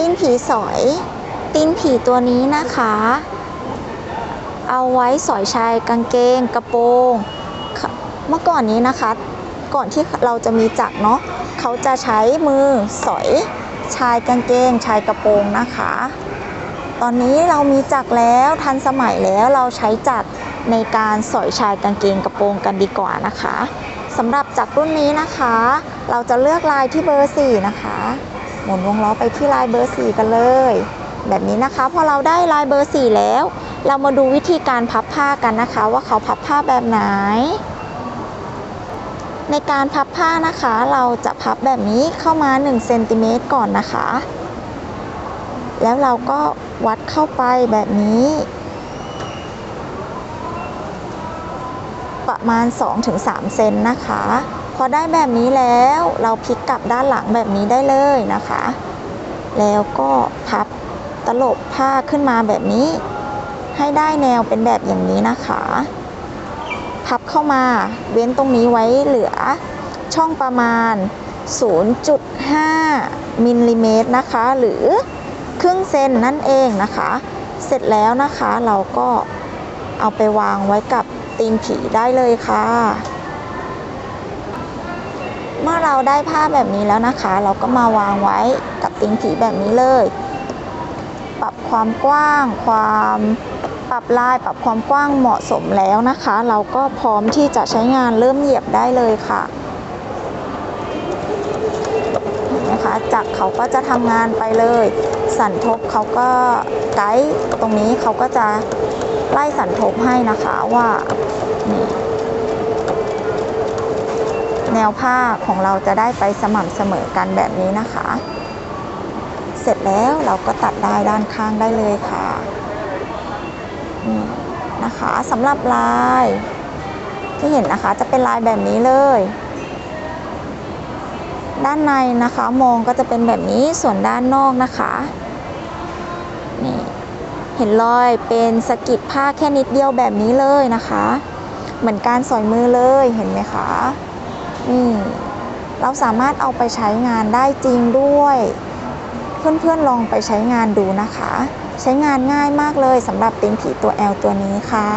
ตีนผีสอย ตีนผีตัวนี้นะคะ เอาไว้สอยชายกางเกง กระโปรงเมื่อก่อนนี้นะคะ ก่อนที่เราจะมีจักรเนาะเขาจะใช้มือสอยชายกางเกง ชายกระโปรงนะคะ ตอนนี้เรามีจักรแล้วทันสมัยแล้วเราใช้จักรในการสอยชายกางเกงกระโปรงกันดีกว่านะคะสำหรับจักรรุ่นนี้นะคะ เราจะเลือกลายที่เบอร์ 4 นะคะ หมุนวงล้อไปที่ลายเบอร์ 4 กันเลย แบบนี้นะคะพอเราได้ลายเบอร์ 4 แล้ว เรามาดูวิธีการพับผ้ากันนะคะ ว่าเขาพับผ้าแบบไหน ในการพับผ้านะคะ เราจะพับแบบนี้เข้ามา1เซนติเมตรก่อนนะคะ แล้วเราก็วัดเข้าไปแบบนี้ประมาณ 2-3 เซนนะคะ พอได้แบบนี้แล้วเราพลิกกลับด้านหลังแบบนี้ได้เลยนะคะ แล้วก็พับตลบผ้าขึ้นมาแบบนี้ ให้ได้แนวเป็นแบบอย่างนี้นะคะ พับเข้ามาเว้นตรงนี้ไว้เหลือช่องประมาณ 0.5มิลลิเมตรนะคะ หรือครึ่งเซนนั่นเองนะคะ เสร็จแล้วนะคะเราก็เอาไปวางไว้กับตีนผีได้เลยค่ะ เมื่อเราได้ผ้าแบบนี้แล้วนะคะ เราก็มาวางไว้กับตีนผีแบบนี้เลย ปรับความกว้าง ความปรับลายปรับความกว้างเหมาะสมแล้วนะคะ เราก็พร้อมที่จะใช้งานเริ่มเหยียบได้เลยค่ะนไหมคะจักรเขาก็จะทำงานไปเลย สันทบเขาก็ไกด์ตรงนี้เขาก็จะไล่สันทบให้นะคะว่านี่ แนวผ้าของเราจะได้ไปสม่ำเสมอกันแบบนี้นะคะ เสร็จแล้วเราก็ตัดได้ด้านข้างได้เลยค่ะนะคะสำหรับลาย ที่เห็นนะคะจะเป็นลายแบบนี้เลย ด้านในนะคะมองก็จะเป็นแบบนี้ส่วนด้านนอกนะคะนี่เห็นรอยเป็นสกิดผ้าแค่นิดเดียวแบบนี้เลยนะคะ เหมือนการสอยมือเลยเห็นไหมคะ นี่เราสามารถเอาไปใช้งานได้จริงด้วย เพื่อนๆลองไปใช้งานดูนะคะ ใช้งานง่ายมากเลยสำหรับติ้งผีตัว L ตัวนี้ค่ะ